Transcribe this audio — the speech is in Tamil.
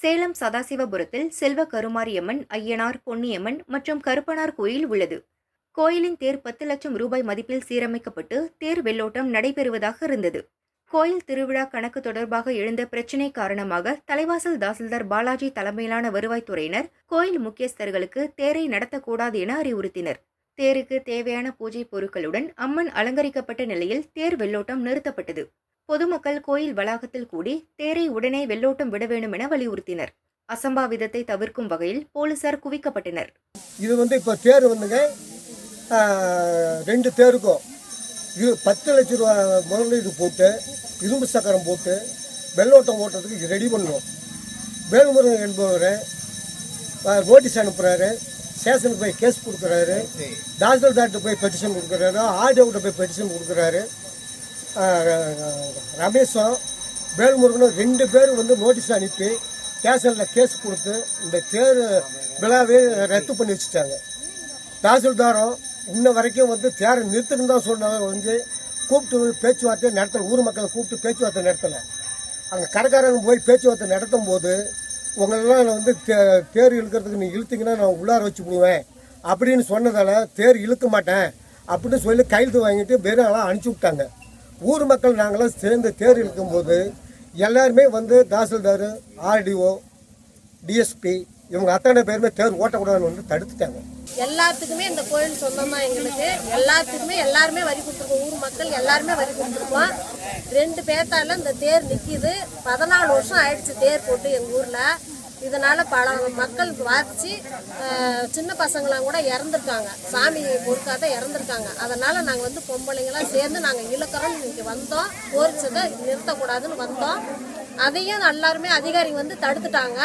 சேலம் சதாசிவபுரத்தில் செல்வ கருமாரியம்மன் ஐயனார் பொன்னியம்மன் மற்றும் கருப்பனார் கோயில் உள்ளது. கோயிலின் தேர் பத்து லட்சம் ரூபாய் மதிப்பில் சீரமைக்கப்பட்டு தேர் வெள்ளோட்டம் நடைபெறுவதாக இருந்தது. கோயில் திருவிழா கணக்கு தொடர்பாக எழுந்த பிரச்சினை காரணமாக தலைவாசல் தாசில்தார் பாலாஜி தலைமையிலான வருவாய்த்துறையினர் கோயில் முக்கியஸ்தர்களுக்கு தேரை நடத்தக்கூடாது என அறிவுறுத்தினர். தேருக்கு தேவையான பூஜை பொருட்களுடன் அம்மன் அலங்கரிக்கப்பட்ட நிலையில் தேர் வெள்ளோட்டம் நிறுத்தப்பட்டது. பொதுமக்கள் கோயில் வளாகத்தில் கூடி தேரை உடனே வெள்ளோட்டம் விட வேண்டும் என வலியுறுத்தினர். அசம்பாவிதத்தை தவிர்க்கும் வகையில் போலீசார் குவிக்கப்பட்டனர். இது வந்து இப்போ தேர் வந்துங்க ரெண்டு தேருக்கும். இது பத்து லட்ச ரூபா முதலீடு போட்டு இரும்பு சக்கரம் போட்டு வெள்ளோட்டம் ஓட்டுறதுக்கு ரெடி பண்ணோம் வேல்முருகன் என்பவர் நோட்டீஸ் அனுப்புகிறாரு ஸ்டேஷனுக்கு போய் கேஸ் கொடுக்குறாரு தாசில்தார்கிட்ட போய் பெட்டிஷன் கொடுக்குறாரு ஆர்டிஓக்கிட்ட போய் பெட்டிஷன் கொடுக்குறாரு. ரமேஷும் வேல்முருகனும் ரெண்டு பேரும் வந்து நோட்டீஸ் அனுப்பி ஸ்டேஷனில் கேஸ் கொடுத்து இந்த தேர் விழாவே ரத்து பண்ணி வச்சுட்டாங்க. தாசில்தாரும் இன்ன வரைக்கும் வந்து தேரை நிறுத்துன்னு தான் சொன்னாங்க வந்து கூப்பிட்டு பேச்சுவார்த்தை நடத்தலை. ஊர் மக்களை கூப்பிட்டு பேச்சுவார்த்தை நடத்தலை. அங்கே கடைக்காரங்க போய் பேச்சுவார்த்தை நடத்தும் போது உங்களெல்லாம் நான் வந்து தே தேர் இழுக்கிறதுக்கு நீ இழுத்தீங்கன்னா நான் உள்ளார வச்சு விடுவேன். அப்படின்னு சொன்னதால் தேர் இழுக்க மாட்டேன். அப்படின்னு சொல்லி கையெழுத்து வாங்கிட்டு வெறும் ஆளாக அனுப்பிச்சி விட்டாங்க. ஊர் மக்கள் நாங்களாம் சேர்ந்து தேர் இழுக்கும்போது எல்லாருமே வந்து தாசில்தார் ஆர்டிஓ டிஎஸ்பி இவங்க அத்தனை பேருமே தேர் ஓட்டக்கூடாதுன்னு வந்து தடுத்துட்டாங்க. எல்லாத்துக்குமே இந்த கோயில் சொந்தம் தான் எங்களுக்கு. எல்லாத்துக்குமே எல்லாருமே வரி கொடுத்துருக்கோம். ஊர் மக்கள் எல்லாருமே வரி கொடுத்துருக்கோம். ரெண்டு பேத்தால இந்த தேர் நிற்கிது பதினாலு வருஷம் ஆயிடுச்சு தேர் போட்டு எங்கள் ஊரில். இதனால் பல மக்கள் பாதிச்சு சின்ன பசங்களாம் கூட இறந்துருக்காங்க. சாமி பொறுக்காத இறந்துருக்காங்க. அதனால் நாங்கள் வந்து பொம்பளைங்களாம் சேர்ந்து நாங்கள் இழுக்கிறோம். இன்றைக்கி வந்தோம். கோரிச்சதை நிறுத்தக்கூடாதுன்னு வந்தோம். அதையும் எல்லாருமே அதிகாரிங்க வந்து தடுத்துட்டாங்க.